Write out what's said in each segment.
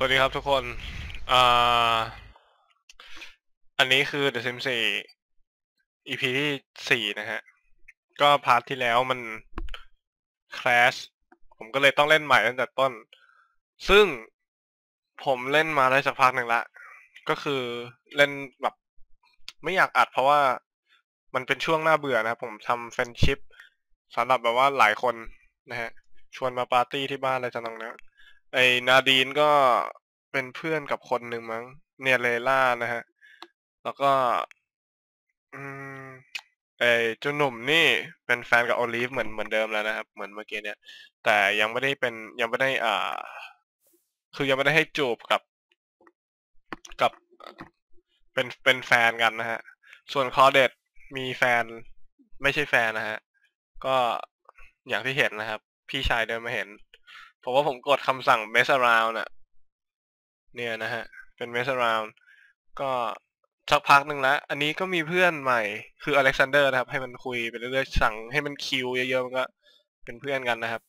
สวัสดีครับทุกคนอ่าอันนี้คือ The Sims 4 EP ที่สี่นะฮะ ก็พาร์ทที่แล้วมัน crash ผมก็เลยต้องเล่นใหม่ตั้งแต่ต้น ซึ่งผมเล่นมาได้สักพักหนึ่งละ ก็คือเล่นแบบไม่อยากอัดเพราะว่ามันเป็นช่วงน่าเบื่อนะผมทำเฟนชิพสำหรับแบบว่าหลายคนนะฮะ ชวนมาปาร์ตี้ที่บ้านอะไรจังนั้นนะ ไอนาดีนก็เป็นเพื่อนกับคนหนึ่งมั้ง เนียเลล่านะฮะ แล้วก็ อืม ไอเจ้าหนุ่มนี่เป็นแฟนกับโอลิฟเหมือนเหมือนเดิมแล้วนะครับ เหมือนเมื่อกี้เนี่ย แต่ยังไม่ได้เป็นยังไม่ได้ อ่า คือยังไม่ได้ให้จูบกับกับเป็นเป็นแฟนกันนะฮะ ส่วนคอเดตมีแฟนไม่ใช่แฟนนะฮะ ก็อย่างที่เห็นนะครับ พี่ชายเดินมาเห็น เพราะว่าผมกดคำสั่ง mess around น่ะ เนี่ยนะฮะ เป็น mess around ก็สักพักหนึ่งแล้ว อันนี้ก็มีเพื่อนใหม่ คืออเล็กซานเดอร์นะครับ ให้มันคุยไปเรื่อยๆ สั่งให้มันคิวเยอะๆ มันก็เป็นเพื่อนกันนะครับ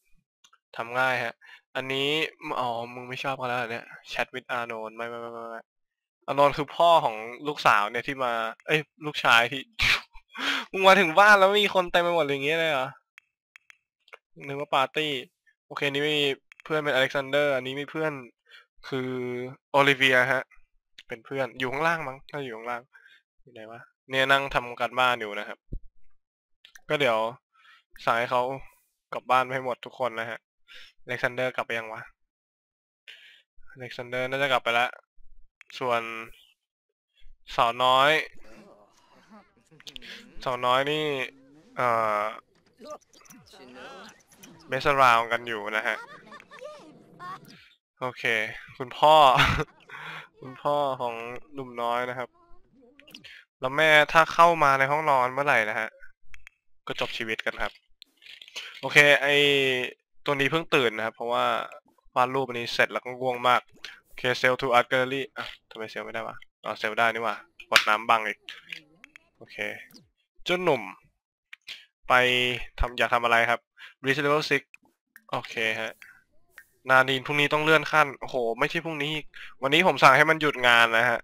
ทำง่ายฮะ อันนี้ อ๋อ มึงไม่ชอบกันแล้วเนี่ย chat with อานนท์ไม่ไม่ไม่ไม่ไม่อานนท์คือพ่อของลูกสาวเนี่ยที่มา เอ้ย ลูกชายที่ มึงมาถึงบ้านแล้วมีคนเต็มไปหมดอย่างเงี้ยเลยเหรอ นึกว่าปาร์ตี้ โอเค นี่มี เพื่อนเป็นอเล็กซานเดอร์ อันนี้มีเพื่อนคือโอลิเวียฮะ เป็นเพื่อนอยู่ข้างล่างมั้งถ้าอยู่ข้างล่างอยู่ไหนวะเนี่ยนั่งทำการบ้านอยู่นะครับ ก็เดี๋ยวสั่งให้เขากลับบ้านไปให้หมดทุกคนนะฮะอเล็กซานเดอร์กลับไปยังวะอเล็กซานเดอร์น่าจะกลับไปแล้วส่วนสาวน้อยสาวน้อยนี่ เอ่อเมสราวกันอยู่นะฮะ โอเค คุณพ่อ คุณพ่อของหนุ่มน้อยนะครับ แล้วแม่ถ้าเข้ามาในห้องนอนเมื่อไหร่นะฮะ ก็จบชีวิตกันครับ โอเค ไอตัวนี้เพิ่งตื่นนะครับ เพราะว่าวาดรูปอันนี้เสร็จแล้วก็ง่วงมากโอเคเซลทูอาร์ตแกลเลอรี่อะทำไมเซลไม่ได้วะอ๋อเซลได้นี่ว่ากดน้ำบังอีก โอเคเจ้าหนุ่ม ไปทำอยากทำอะไรครับ reach level 6โอเคฮะ นาดีนพรุ่งนี้ต้องเลื่อนขั้น โอ้โห ไม่ใช่พรุ่งนี้อีกวันนี้ผมสั่งให้มันหยุดงานนะฮะ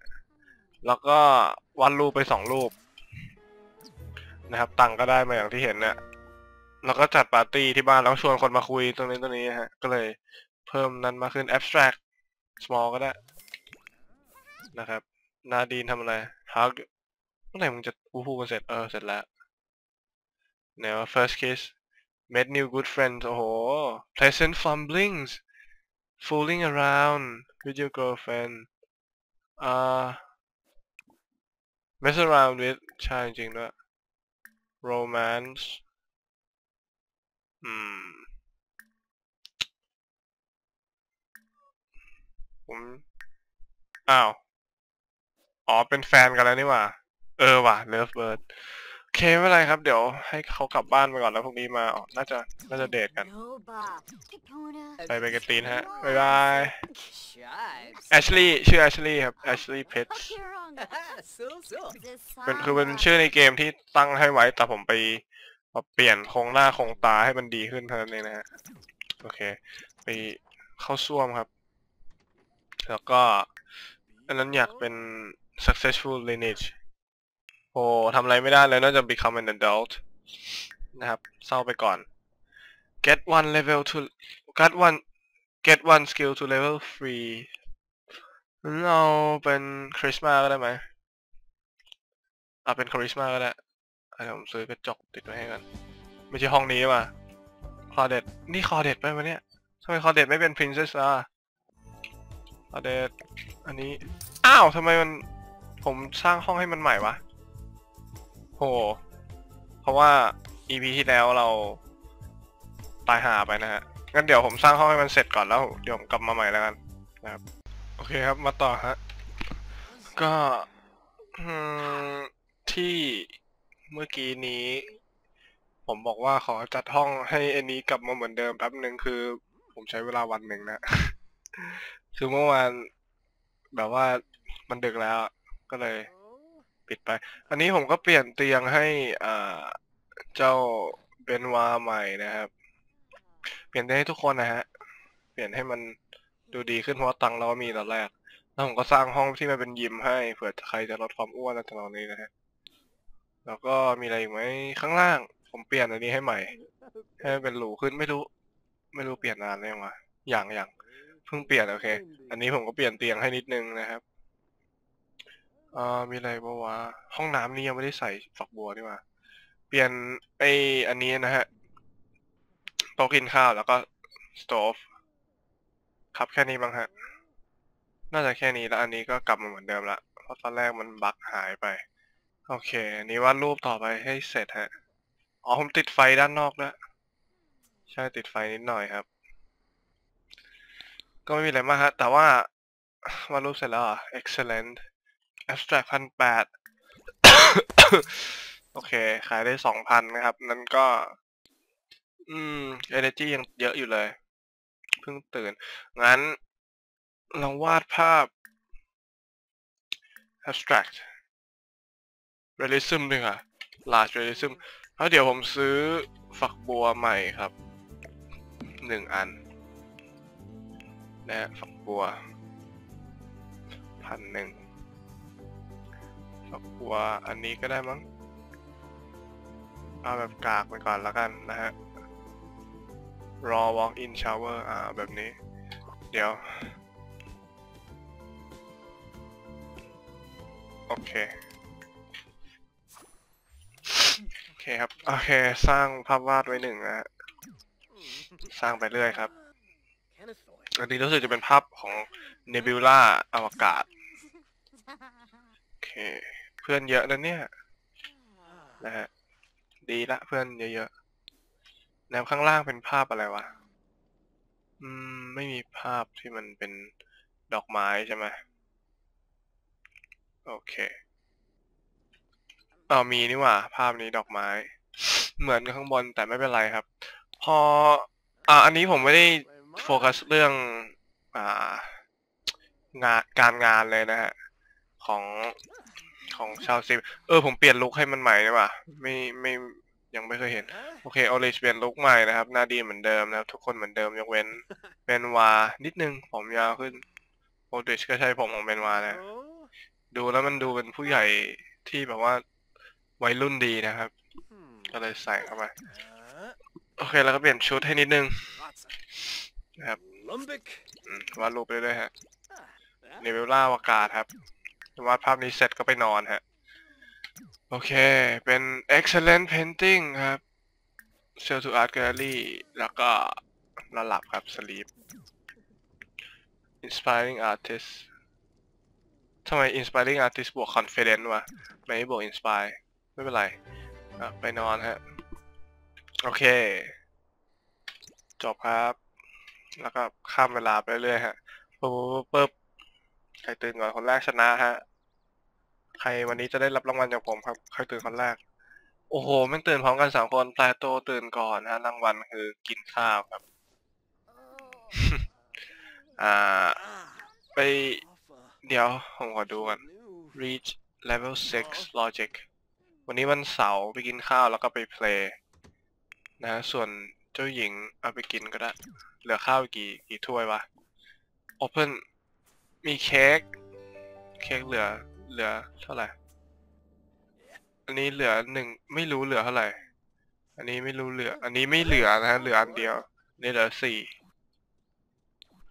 แล้วก็วันรูปไปสองรูป นะครับ ตังค์ก็ได้มาอย่างที่เห็นนะแล้วก็จัดปาร์ตี้ที่บ้านแล้วชวนคนมาคุยตรงนี้ตรงนี้ฮะ ก็เลยเพิ่มนั้นมาขึ้น abstract small ก็ได้ นะครับ นาดีนทำอะไร hug เมื่อไหร่มึงจะพูพูกันเสร็จ เออ เสร็จแล้วไหนว่า first kiss met new good friends โอ้โห pleasant fumblings fooling around with your girlfriend uh mess around with ใช่จริงๆด้วย romance อืม ผม อ้าว อ๋อ เป็นแฟนกันแล้วนี่หว่า เออว่ะ Love Bird โอ เคไม่เป็นไรครับ เดี๋ยวให้เขากลับบ้านไปก่อนแล้วพรุ่งนี้มาอ๋อน่าจะน่าจะเดทกัน ไปไปกันตีนฮะ บ๊ายบายแอชลีย์ชื่อแอชลีย์ครับแอชลีย์เพชเป็นคือเป็นชื่อในเกมที่ตั้งให้ไว้แต่ผมไปเปลี่ยนโครงหน้าโครงตาให้มันดีขึ้นเท่านั้นเองนะฮะ โอเค ไปเข้าซ่วมครับ แล้วก็ อันนั้นอยากเป็น successful lineage โอ้ทำอะไรไม่ได้เลยนอกจาก become an adult นะครับ เศร้าไปก่อน get one level to get one get one skill to level free เราเป็นคริสต์มาก็ได้ไหมอะเป็นคริสต์มาก็ได้เดี๋ยวผมซื้อกระจกติดไว้ให้กัน ไม่ใช่ห้องนี้ว่ะคอเด็ดนี่คอเด็ดไปไหมเนี่ยทำไมคอเด็ดไม่เป็น princess อะคอเด็ดอันนี้ อ้าวทำไมมันผมสร้างห้องให้มันใหม่วะ โห เพราะว่า EP ที่แล้วเราตายหาไปนะฮะ งั้นเดี๋ยวผมสร้างห้องให้มันเสร็จก่อนแล้ว เดี๋ยวผมกลับมาใหม่แล้วกันนะครับ โอเคครับ มาต่อฮะ ก็ที่เมื่อกี้นี้ ผมบอกว่าขอจัดห้องให้อันนี้กลับมาเหมือนเดิมแป๊บหนึ่งคือ ผมใช้เวลาวันหนึ่งนะ คือเมื่อวานแบบว่ามันดึกแล้วก็เลย ปิดไป อันนี้ผมก็เปลี่ยนเตียงให้อ่าเจ้าเบนวาใหม่นะครับ เปลี่ยนให้ทุกคนนะฮะ เปลี่ยนให้มันดูดีขึ้นเพราะว่าตังค์เรามีตอนแรก แล้วผมก็สร้างห้องที่มันเป็นยิมให้เผื่อใครจะลดความอ้วนอะไรตอนนี้นะฮะ แล้วก็มีอะไรอีกไหมข้างล่าง ผมเปลี่ยนอันนี้ให้ใหม่ ให้มันเป็นหรูขึ้นไม่รู้ ไม่รู้เปลี่ยนนานหรือยังวะอย่างอย่างเพิ่งเปลี่ยนโอเค อันนี้ผมก็เปลี่ยนเตียงให้นิดนึงนะครับ อ่ามีอะไรบ้างวะห้องน้ำนี่ยังไม่ได้ใส่ฝักบัวนี่หว่าเปลี่ยนไออันนี้นะฮะโต๊ะกินข้าวแล้วก็สโตฟครับแค่นี้บ้างฮะ น่าจะแค่นี้แล้วอันนี้ก็กลับมาเหมือนเดิมละเพราะตอนแรกมันบั๊กหายไป โอเคอันนี้วาดรูปต่อไปให้เสร็จฮะอ๋อผมติดไฟด้านนอกด้วใช่ติดไฟนิดหน่อยครับ ก็ไม่มีอะไรมากฮะ แต่ว่าวาดรูปเสร็จแล้วอะ excellent abstract พันแปดโอเค ขายได้สองพันนะครับ นั้นก็ อืม energy ยังเยอะอยู่เลย เพิ่งตื่น งั้นลองวาดภาพ abstract realism ดีกว่า large realism แล้วเดี๋ยวผมซื้อฝักบัวใหม่ครับ หนึ่งอันนะฮะฝักบัวพันหนึ่ง ฝักบัวอันนี้ก็ได้มั้ง เอาแบบกากไปก่อนแล้วกันนะฮะ raw walk in shower อ่า แบบนี้ เดี๋ยว โอเค โอเคครับ โอเค สร้างภาพวาดไว้หนึ่งนะฮะ สร้างไปเรื่อยครับ อันนี้รู้สึกจะเป็นภาพของเนบิวล่าอวกาศ โอเค พื่อนเยอะนะเนี่ยนะฮะดีละเพื่อนเยอะๆแล้วข้างล่างเป็นภาพอะไรวะอืม ไม่มีภาพที่มันเป็นดอกไม้ใช่ไหมโอเคเออมีนี่หว่า ภาพนี้ดอกไม้ เหมือนกับข้างบนแต่ไม่เป็นไรครับ พอ อ่า อันนี้ผมไม่ได้โฟกัสเรื่อง อ่างานการงานเลยนะฮะ ของ ของชาวซิมเออผมเปลี่ยนลุคให้มันใหม่ดีกว่าไม่ไม่ยังไม่เคยเห็น โอเคโอลิชเปลี่ยนลุคใหม่นะครับ หน้าดีเหมือนเดิมนะครับ ทุกคนเหมือนเดิมยกเว้นเบนวา นิดนึง ผมยาวขึ้นโอลิชก็ใช่ผมของเบนวานะ ดูแล้วมันดูเป็นผู้ใหญ่ที่แบบว่าวัยรุ่นดีนะครับ ก็เลยใส่เข้าไป โอเคแล้วก็เปลี่ยนชุดให้นิดนึงนะครับ Lumbic. อืมวาดรูปไปเรื่อยๆฮะเนเวลล่าอวกาศครับ วาดภาพนี้เสร็จก็ไปนอนฮะ โอเค เป็น excellent painting ครับ sell to art gallery แล้วก็นอนหลับครับ sleep inspiring artist ทำไม inspiring artist บวก confident วะ ไม่บวก inspire ไม่เป็นไร ไปนอนฮะ โอเค จบครับ แล้วก็ข้ามเวลาไปเรื่อยๆฮะปุ๊บปุ๊บปุ๊บ ใครตื่นก่อนคนแรกชนะฮะ ใครวันนี้จะได้รับรางวัลจากผมครับ ใครตื่นคนแรก โอ้โหแม่งตื่นพร้อมกันสามคนปลาโตตื่นก่อนฮะรางวัลคือกินข้าวครับ อ่า ไป เดี๋ยวผมขอดูกัน reach level 6 logic วันนี้วันเสาร์ไปกินข้าวแล้วก็ไปเพลย์นะ ส่วนเจ้าหญิงเอาไปกินก็ได้ เหลือข้าวกี่กี่ถ้วยวะ open มีเค้ก เค้กเหลือ เหลือเท่าไหร่ อันนี้เหลือหนึ่งไม่รู้เหลือเท่าไหร่ อันนี้ไม่รู้เหลือ อันนี้ไม่เหลือนะฮะเหลืออันเดียวนี่เหลือสี่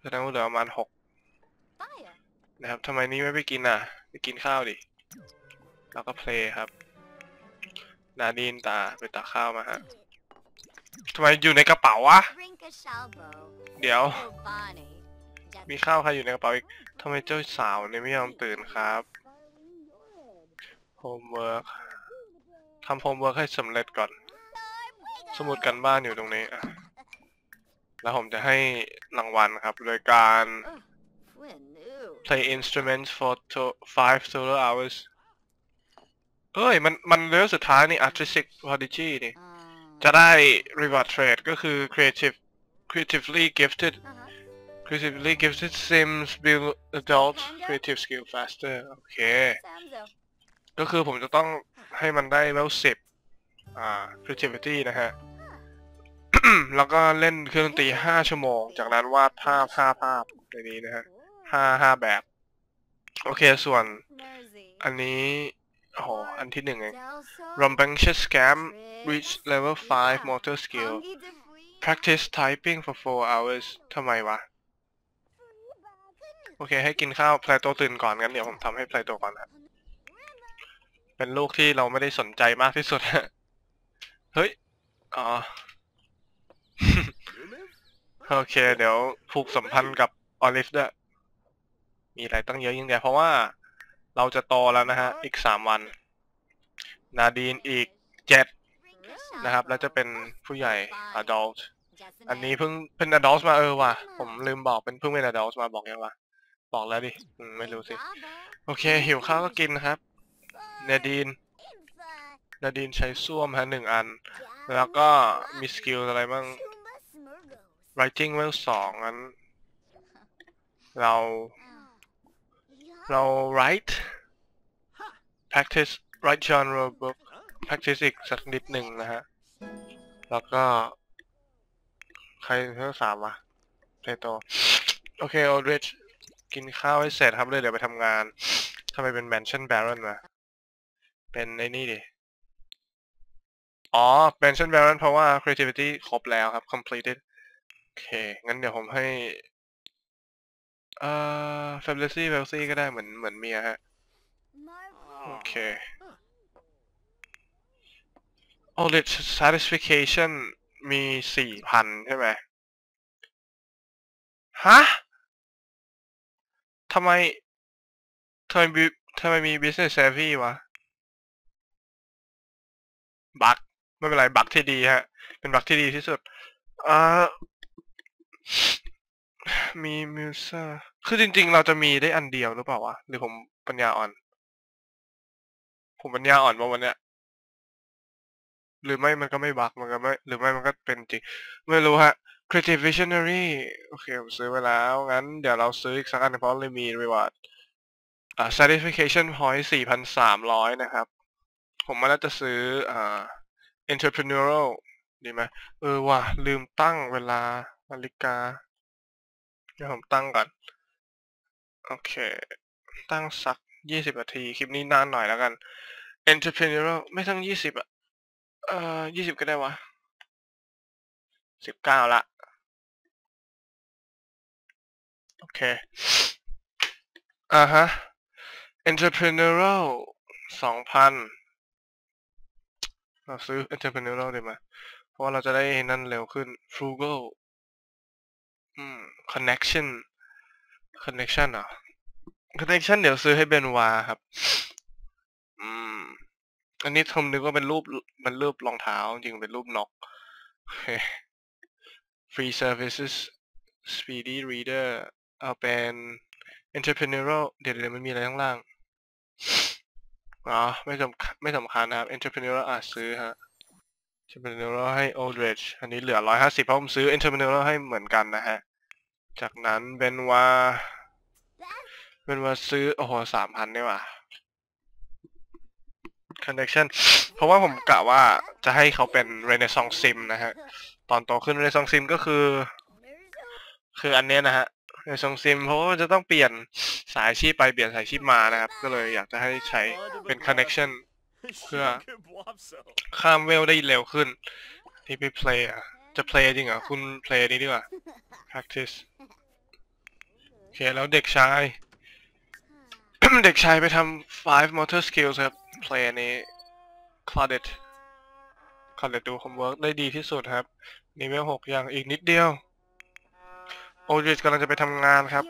แสดงว่าเหลือประมาณหกนะครับทำไมนี่ไม่ไปกินอะ ไปกินข้าวดิ แล้วก็เพลย์ครับ นาดีนตาไปตาข้าวมาฮะทำไมอยู่ในกระเป๋าวะ เดี๋ยว มีข้าวใครอยู่ในกระเป๋าอีกทำไมเจ้าสาวเนี่ยไม่ยอมตื่นครับโฮมเวิร์กทำโฮมเวิร์กให้สำเร็จก่อน สมุดกันบ้านอยู่ตรงนี้อะแล้วผมจะให้รางวัลครับ โดยการ play instruments for to five total hours เอ้ย มัน มันเลเวลสุดท้ายนี่ artistic prodigy นี่ จะได้ reward trade ก็คือ creative creatively gifted creatively gifted sims build adult creative skill faster โอเค ก็คือผมจะต้องให้มันได้ level 10อ่า creativity นะฮะ แล้วก็เล่นเครื่องดนตรี5ชั่วโมง จากนั้นวาดภาพ5ภาพในนี้นะฮะห้าห้าแบบ โอเค ส่วน อันนี้โอ้โหอันที่หนึ่งเอง Rambunctious Scam reach level 5 motor skill practice typing for 4 hours ทำไมวะ โอเค ให้กินข้าวพลายโตตื่นก่อนงั้นเดี๋ยวผมทำให้พลายโตก่อนครับเป็นลูกที่เราไม่ได้สนใจมากที่สุดเฮ้ย อ๋อ โอเค เดี๋ยวผูกสัมพันธ์กับออลิฟด้วยมีอะไรตั้งเยอะยิ่งใหญ่เพราะว่าเราจะโตแล้วนะฮะ อีกสามวัน นาดีนอีกเจ็ดนะครับ แล้วจะเป็นผู้ใหญ่ adult อันนี้เพิ่งเป็น adult มาเออว่ะ ผมลืมบอกเป็นเพิ่งเป็น adult มาบอกยังวะ บอกแล้วดิอืมไม่รู้สิ โอเค หิวข้าวก็กินนะครับนาดีนนาดีนใช้ส้วมฮะหนึ่งอัน แล้วก็มีสกิลอะไรบ้าง writing เวลสองงั้นเรา เรา write practice write genre book practice อีกสักนิดหนึ่งนะฮะ แล้วก็ ใครเพิ่มสามวะเพลโตโอเคโอริช กินข้าวให้เสร็จครับเลยเดี๋ยวไปทำงานทำไมเป็น Mansion Baron วะเป็นไอ้นี่ดิอ๋อ Mansion Baron เพราะว่า creativity ครบแล้วครับ completed โอเค งั้นเดี๋ยวผมให้ เอ่อ Fabulously Wealthy ก็ได้เหมือนเหมือนเมียฮะ โอเค o l e d satisfaction มีสี่พันใช่ไหม ฮะ ทำไมทำไมบิทำไมมี business savvy วะ บักไม่เป็นไร บักที่ดีฮะ เป็นบักที่ดีที่สุดอ่ามีมิวเซอร์คือจริง ๆ เราจะมีได้อันเดียวหรือเปล่าวะ หรือผมปัญญาอ่อน ผมปัญญาอ่อนว่าวันเนี้ย หรือไม่มันก็ไม่บักมันก็ไม่ หรือไม่มันก็เป็นจริง ไม่รู้ฮะ Creative Visionary โอเค ผมซื้อไปแล้ว งั้นเดี๋ยวเราซื้ออีกสักอันเพราะเลยมี reward อ่า satisfaction point 4,300 นะครับ ผมมาแล้วจะซื้ออ่า entrepreneurial ดีไหมเออว่ะลืมตั้งเวลานาฬิกา เดี๋ยวผมตั้งก่อน โอเค ตั้งสัก 20 นาที คลิปนี้นานหน่อยแล้วกัน entrepreneurial ไม่ต้ง 20 อะ เอ่อ 20 ก็ได้วะ 19ละ โอเค อ่าฮะ entrepreneurial 2,000เราซื้อ entrepreneurial ด้ไหมเพราะว่าเราจะได้นั่นเร็วขึ้น frugal อืม connection connection เหรอ connection เดี๋ยวซื้อให้เบนวาครับ อืม อันนี้ผมนึกว่าเป็นรูปมันรูปรองเท้า จริงเป็นรูปนกโอเค free services speedy reader เอาเป็น entrepreneurial เดี๋ยวเดี๋ยวมันมีอะไรข้างล่างอ๋อไม่สำคัญไม่สำคัญนะครับ entrepreneurial อาจซื้อฮะ entrepreneurial ให้ Oldridge อันนี้เหลือ 150 เพราะผมซื้อ entrepreneurial ให้เหมือนกันนะฮะ จากนั้นเบนว่าเบนว่าซื้อ โอ้โหสามพันนี่ว่ะ connection เพราะว่าผมกะว่าจะให้เขาเป็น Renaissance Sim นะฮะ ตอนโตขึ้น Renaissance Sim ก็คือ คืออันเนี้ยนะฮะ Renaissance Sim เพราะว่ามันจะต้องเปลี่ยนสายชีพไปเปลี่ยนสายชีพมานะครับ ก็เลยอยากจะให้ใช้เป็น connection เพื่อข้ามเวลได้เร็วขึ้น ที่ไป play อะจะ play จริงเหรอคุณ play นี้ดีกว่า practice โอเค แล้วเด็กชาย เด็กชายไปทำ five motor skills ครับ play นี้ Claudit Claudit ดู homework ได้ดีที่สุดครับนี่เวลหกอย่างอีกนิดเดียว โอริสกำลังจะไปทำงานครับ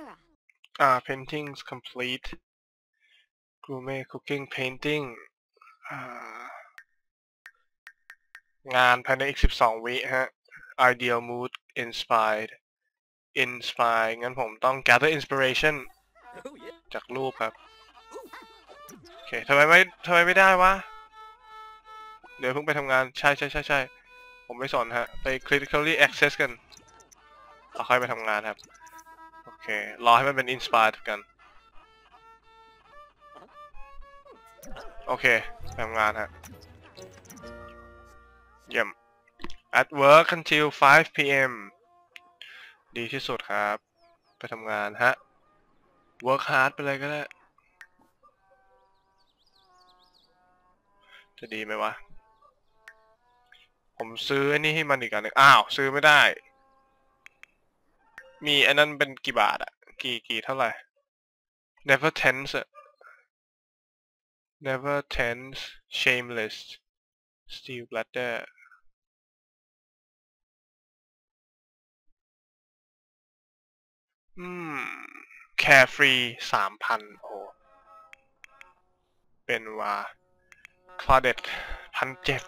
อ่า paintings complete gourmet cooking painting อ่างานภายในอีก 12 วิฮะ ideal mood inspired inspire งั้นผมต้อง gather inspiration จากรูปครับ โอเคทำไมไม่ทำไมไม่ได้วะ เดี๋ยวเพิ่งไปทำงานใช่ใช่ใช่ใช่ผมไม่สนฮะ ไป critically access กันเอาค่อยไปทำงานครับ โอเค รอให้มันเป็น inspired กัน โอเคไปทำงานฮะ เยี่ยม at work until 5 p.m. ดีที่สุดครับ ไปทำงานฮะ work hard ไปเลยก็ได้ จะดีไหมวะ ผมซื้ออันนี้ให้มันอีกอันหนึ่งอ้าว ซื้อไม่ได้ มีอันนั้นเป็นกี่บาทอะกี่กี่เท่าไหร่ never tense อะ never tense shameless steel bladder อืม carefree สามพันโอเป็นว่า claudet พันเจ็ด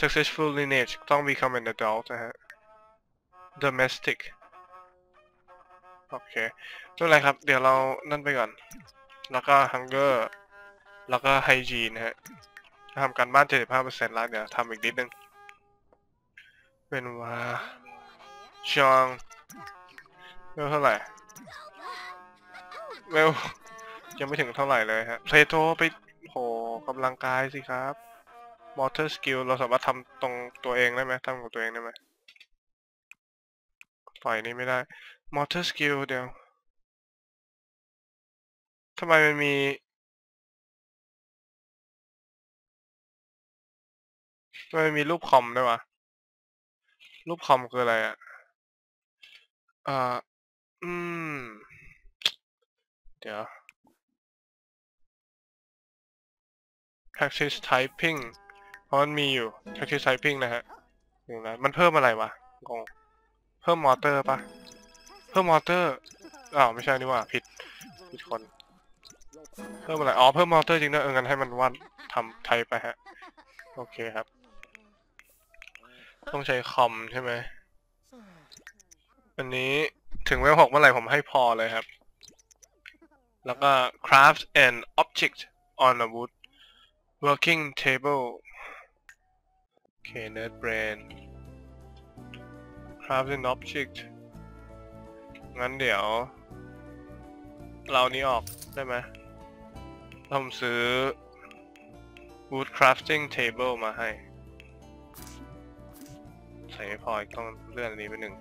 successful lineage ต้อง become an adult นะฮะ domestic โอเคไม่เป็นไรครับ เดี๋ยวเรานั่นไปก่อน แล้วก็ hunger แล้วก็ hygiene นะฮะทำการบ้าน 75%แล้วเดี๋ยวทำอีกนิดนึง เป็นว่าชองเวลเท่าไหร่เวลยังไม่ถึงเท่าไหร่เลยฮะ เพลโตไปโหกำลังกายสิครับ motor skill เราสามารถทำตรงตัวเองได้ไหมทำกับตัวเองได้ไหมปล่อยนี่ไม่ได้ motor skill เดียวทำไมมันมีทำไมมีรูปคอมด้วยวะ รูปคอมคืออะไรอะอ่า อืม เดี๋ยว practice typing เพราะมันมีอยู่ practice typing นะฮะอย่างนั้นมันเพิ่มอะไรวะงงเพิ่มมอเตอร์ปะเพิ่มมอเตอร์อ้าวไม่ใช่นี่ว่าผิดผิดคน เพิ่มอะไรอ๋อเพิ่มมอเตอร์จริงด้วยเอองั้นให้มันวาดทำไทป์ไปฮะ โอเคครับ ต้องใช้คอมใช่ไหมอันนี้ถึงเวลหกเมื่อไหร่ผมให้พอเลยครับ แล้วก็ craft an object on a wood working table โอเค nerd brain craft an object งั้นเดี๋ยว เรานี้ออกได้ไหมผมซื้อ wood crafting table มาให้ ใส่ไม่พออีกต้องเลื่อนอันนี้ไปหนึ่ง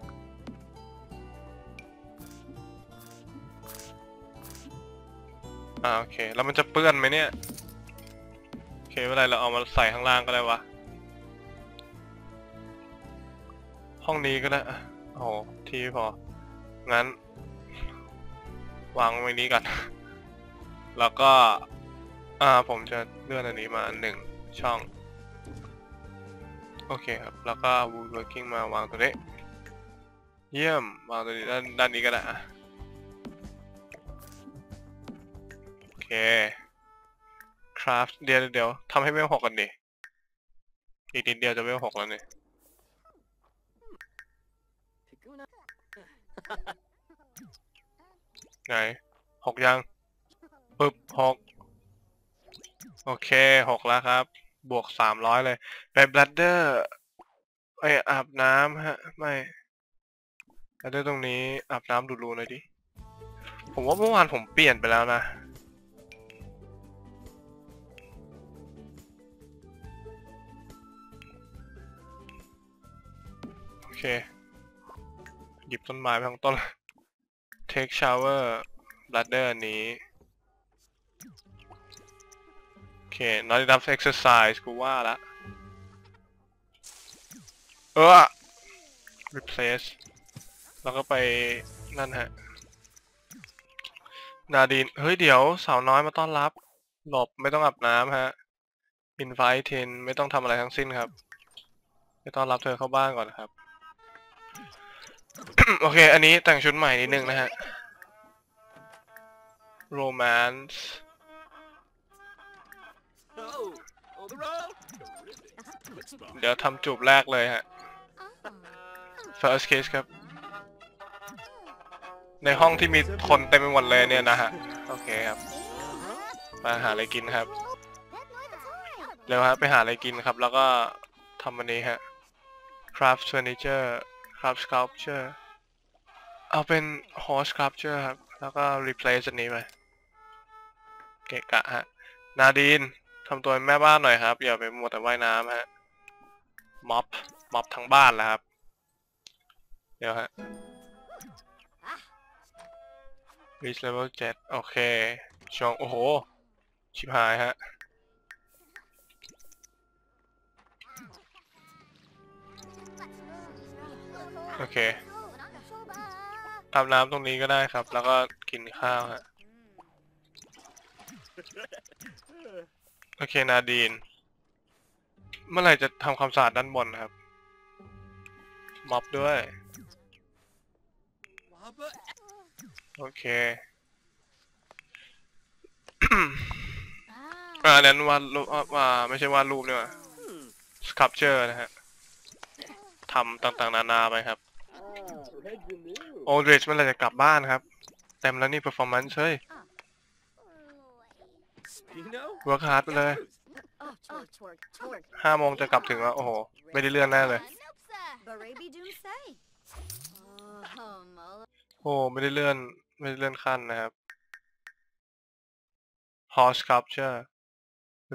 อ่าโอเค แล้วมันจะเปื้อนไหมเนี่ย โอเคไม่เป็นไรเราเอามาใส่ข้างล่างก็ได้วะ ห้องนี้ก็ได้โอ้โหที่พอ งั้น วางไว้นี้ก่อน แล้วก็ อ่า ผมจะเลื่อนอันนี้มาหนึ่งช่อง โอเคครับ แล้วก็ woodworking มาวางตัวนี้ เยี่ยม วางตัวนี้ด้านด้านนี้ก็ได้โอเค craft เดี๋ยวเดี๋ยวทำให้เวลหกกันดิ อีกนิดเดียวจะเวลหกแล้วเนี่ย ไหนหกยังปึ๊บหกโอเคหกแล้วครับ บวกสามร้อยเลย ไปบลัดเดอร์ไปอาบน้ำฮะ ไม่บลัดเดอร์ตรงนี้ อาบน้ำดูรูหน่อยดิ ผมว่าเมื่อวานผมเปลี่ยนไปแล้วนะโอเค หยิบต้นไม้ไปทั้งต้น take shower bladder อันนี้ โอเค not enough exercise กูว่าละ เออ replace แล้วก็ไปนั่นฮะ นาดีนเฮ้ยเดี๋ยวสาวน้อยมาต้อนรับ หลบไม่ต้องอาบน้ำฮะ invite in ไม่ต้องทำอะไรทั้งสิ้นครับไม่ต้อนรับเธอเข้าบ้านก่อนครับ โอเค อันนี้แต่งชุดใหม่นิดนึงนะฮะ romance เดี๋ยวทำจูบแรกเลยฮะ first kiss ครับ ในห้องที่มีคนเต็มไปหมดเลยเนี่ยนะฮะ โอเคครับ มาหาอะไรกินครับ เร็วฮะ ไปหาอะไรกินครับ แล้วก็ทำอันนี้ฮะ craft furniture craft sculpture เอาเป็น horse sculpture ครับ แล้วก็ replace อันนี้ไปเกะกะฮะ นาดีนทำตัวเป็นแม่บ้านหน่อยครับ อย่าไปมัวแต่ว่ายน้ำฮะ ม็อบ ม็อบทั้งบ้านแล้วครับ เดี๋ยวฮะ reach level 7โอเคช่องโอ้โห ชิบหายฮะ โอเคอาบน้ำตรงนี้ก็ได้ครับ แล้วก็กินข้าวฮะโอเคนาดีน เมื่อไหร่จะทำความสะอาดด้านบนครับม็อบด้วย โอเคอ่านั้นวาดรูปอ่าไม่ใช่วาดรูปเนี่ย Hmm. sculpture นะฮะทำต่างๆ นานาไปครับ โอเดรชเมื่อไหร่จะกลับบ้านครับ เต็มแล้วนี่ performance เฮ้ย Spino. work hard ไปเลย Oh, twerk, twerk, twerk. ห้าโมงจะกลับถึงแล้ว โอ้โห ไม่ได้เลื่อนแน่เลย Barabi Doom say. Oh, Mola. โอ้ไม่ได้เลื่อน ไม่ได้เลื่อนขั้นนะครับ hall sculpture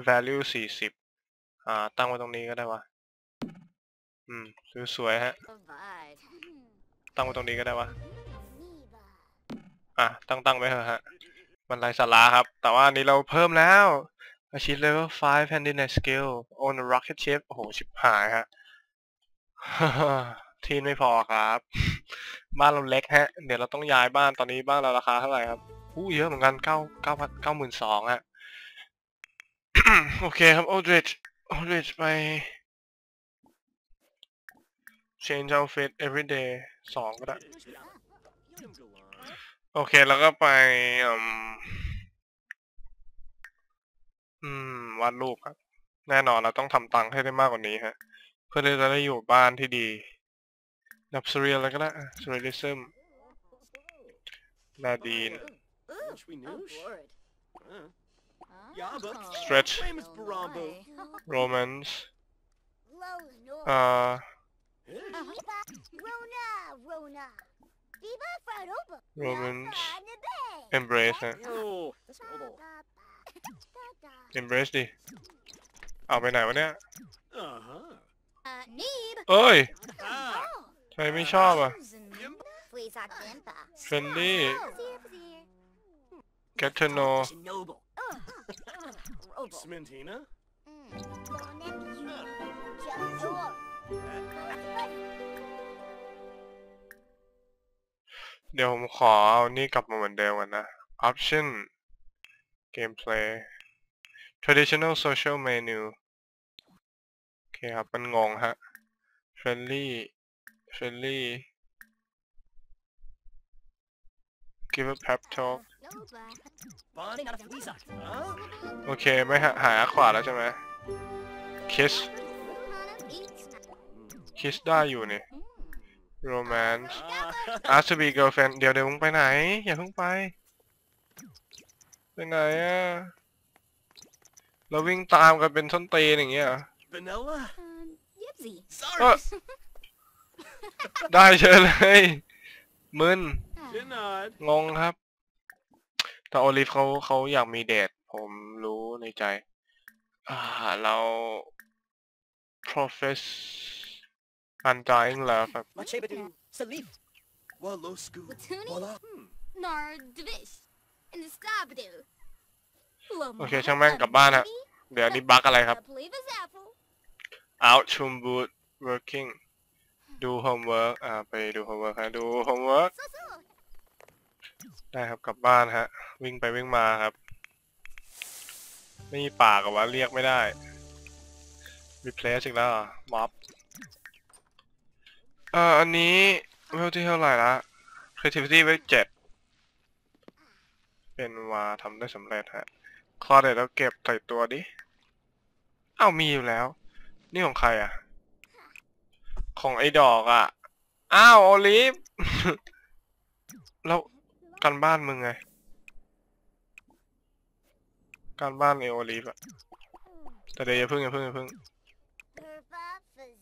value สี่สิบอ่า ตั้งไว้ตรงนี้ก็ได้วะ อืม สวยๆฮะ Provide. ตั้งไว้ตรงนี้ก็ได้วะอะตั้งตั้งไว้เถอะฮะ มันไรสาระครับ แต่ว่าอันนี้เราเพิ่มแล้ว achieve level 5 handiness skill on a rocket ship โอ้โห ชิบหายฮะ ทีนไม่พอครับ บ้านเราเล็กฮะ เดี๋ยวเราต้องย้ายบ้านตอนนี้บ้านเราราคาเท่าไหร่ครับอู้เยอะเหมือนกันเก้าเก้าพันเก้าหมื่นสองฮะ โอเคครับ Aldrich Aldrich ไป change outfit every day สองก็ได้ โอเค แล้วก็ไปอืมอืมวาดรูปครับ แน่นอนเราต้องทำตังค์ให้ได้มากกว่านี้ฮะ เพื่อที่จะได้อยู่บ้านที่ดีนับสเรียลอะไรก็ได้สเรียลิซึมนาดีน Ooh, Wish we a knew. word. Uh, Oh. Yeah, but- Stretch. Famous Barambo. romance Rona, อ่า eh? Rona, Rona. Viva Faroba. romance Nabe. embrace ฮะ Oh, that's mobile. embrace ดิ เอาไปไหนวะเนี่ย Uh huh. Uh, Neeb. เอ้ย Ah. ทำไมไม่ชอบอะ Please, Akimpa. Friendly. Zir, zir. get to know Noble. เดี๋ยวผมขอเอานี่กลับมาเหมือนเดิมกันนะ option gameplay traditional social menu โอเคครับ มันงงฮะ friendly friendly give a pep talk โอเค ไม่หาหาขวาแล้วใช่ไหม kiss kiss ได้อยู่นี่ Mm. romance Ah. ask to be girlfriend เดี๋ยวเดี๋ยวมึงไปไหน อย่าเพิ่งไป ไปไหนอะเราวิ่งตามกันเป็นส้นตีนอย่างเงี้ยเหรอ Vanilla. Um, Yipsy. Sorry. เออได้เชิญเลยมึน Denied. งงครับ แต่โอลิฟเขาเขาอยากมีเดทผมรู้ในใจ อ่าเรา profess undying love ครับ Machebadu. Salif. Walosku. Watuni? Wala. Hmm. Nar Dvish. And the Stabadu. โอเคช่างแม่งกลับบ้านฮะ เดี๋ยวนี้บั๊กอะไรครับ Pleva's apple. out to boot working ดู homework อ่าไปดู homework ฮะดู homework So, so. ได้ครับกลับบ้านฮะ วิ่งไปวิ่งมาครับ ไม่มีปากอะวะเรียกไม่ได้ replace อีกแล้วเหรอ mob เอ่ออันนี้เวลที่เท่าไหร่ละ creativity ไว้เจ็ดเป็นวาทำได้สำเร็จฮะคอเด็ดแล้วเก็บใส่ตัวดิ เอ้ามีอยู่แล้ว นี่ของใครอะ ของไอ้ดอกอะ อ้าวโอลิฟ แล้วการบ้านมึงไง การบ้านไอโอลิฟอะแต่เดี๋ยวอย่าเพิ่งอย่าเพิ่งอย่าเพิ่ง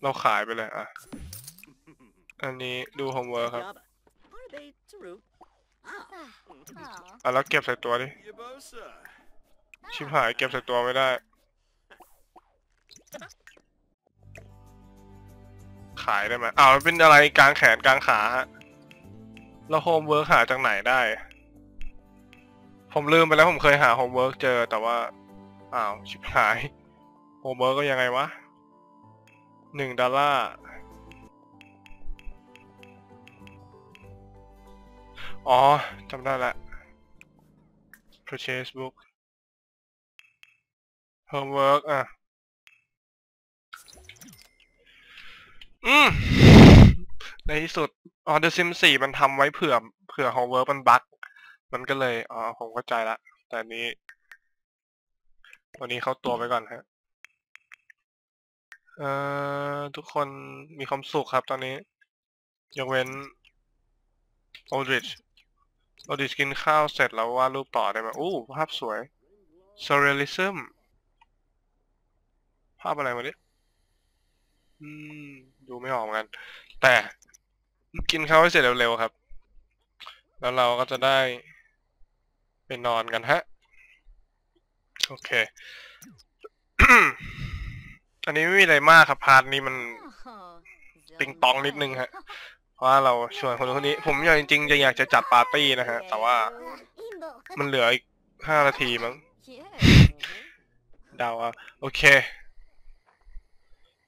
เราขายไปเลยอะ อันนี้ดูโฮมเวิร์ครับ Yaba. Barbe Taru. Ah. Oh. อะแล้วเก็บใส่ตัวดิ Yabosa. ชิบหายเก็บใส่ตัวไม่ได้ ขายได้ไหมอ้าวมันเป็นอะไรกลางแขนกลางขาฮะแล้วโฮมเวิร์กหาจากไหนได้ ผมลืมไปแล้วผมเคยหาโฮมเวิร์กเจอแต่ว่า อ้าว ชิบหายโฮมเวิร์กก็ยังไงวะหนึ่งดอลลาร์ อ๋อจำได้ละ purchase book homework อะ อืม ในที่สุด อ๋อ The Sims 4 มันทำไว้เผื่อ เผื่อ homework มันบั๊กมันก็เลย อ๋อ ผมเข้าใจละ แต่อันนี้ตัวนี้เข้าตัวไปก่อนฮะ เอ่อ ทุกคนมีความสุขครับตอนนี้ ยกเว้น Aldrich Aldrich กินข้าวเสร็จแล้ววาดรูปต่อได้ไหมอู้ภาพสวย Surrealism ภาพอะไรวะเนี่ยอืม ดูไม่ออกเหมือนกัน แต่กินข้าวให้เสร็จเร็วๆครับ แล้วเราก็จะได้ไปนอนกันฮะ โอเค อันนี้ไม่มีอะไรมากครับ พาร์ทนี้มันติงตองนิดนึงฮะ ว่าเราชวนคนนู้นคนนี้ ผมอยากจริงๆจะอยากจะจัดปาร์ตี้นะฮะ แต่ว่ามันเหลืออีกห้านาทีมั้งเดาอะโอเค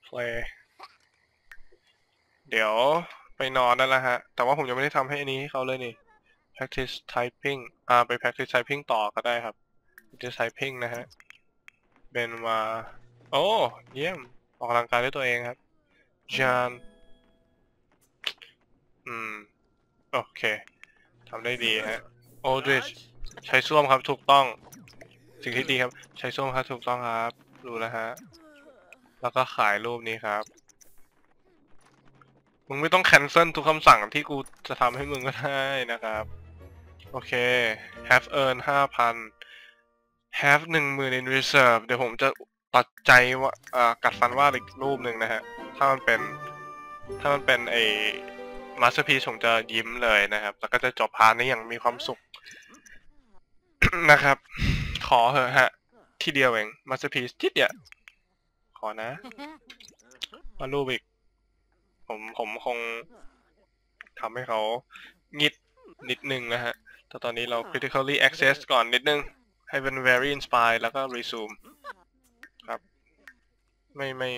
play เดี๋ยวไปนอนนั่นแหละฮะ แต่ว่าผมยังไม่ได้ทำให้อันนี้ให้เขาเลยนี่ practice typing อ่าไป practice typing ต่อก็ได้ครับ practice typing นะฮะเบนมา โอ้ เยี่ยม ออกกำลังกายด้วยตัวเองครับจาน อืม โอเคทำได้ดีฮะ Aldrich ใช้ส้วมครับถูกต้อง สิ่งที่ดีครับ ใช้ส้วมครับถูกต้องครับ รู้แล้วฮะ แล้วก็ขายรูปนี้ครับ มึงไม่ต้องแคนเซิลทุกคำสั่งที่กูจะทำให้มึงก็ได้นะครับ โอเค have earn ห้าพัน have หนึ่งหมื่น in reserve เดี๋ยวผมจะตัดใจว่าอ่ากัดฟันว่าดอีกรูปหนึ่งนะฮะ ถ้ามันเป็น ถ้ามันเป็นไอ้ masterpiece ผมจะยิ้มเลยนะครับ แล้วก็จะจบพาร์ทนี้อย่างมีความสุข นะครับ ขอเหอะฮะ ที่เดียวเอง masterpiece ทิดเดียวขอนะมารูปอีก ผมผมคงทำให้เขางิดนิดนึงนะฮะ แต่ตอนนี้เรา critically access ก่อนนิดนึง ให้เป็น very inspired แล้วก็ resume ครับ ไม่ไม่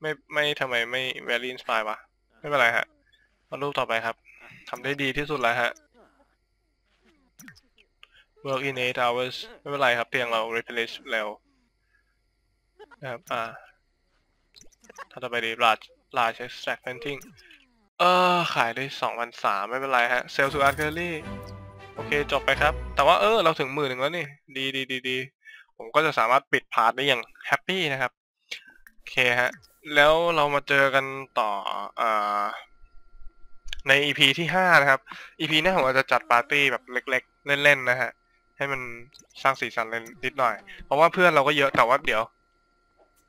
ไม่ไม่ทำไมไม่ very inspired วะ ไม่เป็นไรฮะมารูปต่อไปครับทำได้ดีที่สุดแล้วฮะ work in 8 hours ไม่เป็นไรครับเพียงเรา replace เร็วนะครับอ่าถ้าต่อไปดี large large extract painting เออ ขายได้สองพันสามไม่เป็นไรฮะ sell to art gallery โอเค จบไปครับ แต่ว่าเออ เราถึงหมื่นหนึ่งแล้วนี่ ดีดีดีดี ผมก็จะสามารถปิดพาร์ทได้อย่างแฮปปี้นะครับโอ เคฮะ แล้วเรามาเจอกันต่ออ่าใน EP ที่ห้านะครับ EP หน้าผมอาจจะจัดปาร์ตี้แบบเล็ก ๆ เล่นๆนะฮะ ให้มันสร้างสีสันเล่นนิดหน่อย เพราะว่าเพื่อนเราก็เยอะแต่ว่าเดี๋ยว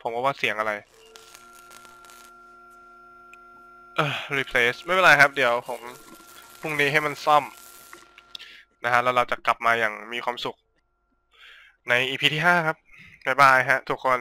ผมว่าว่าเสียงอะไร เออ replace ไม่เป็นไรครับ เดี๋ยวผมพรุ่งนี้ให้มันซ่อม นะฮะ แล้วเราจะกลับมาอย่างมีความสุข ใน EP ที่ห้าครับบ๊ายบายฮะ ทุกคน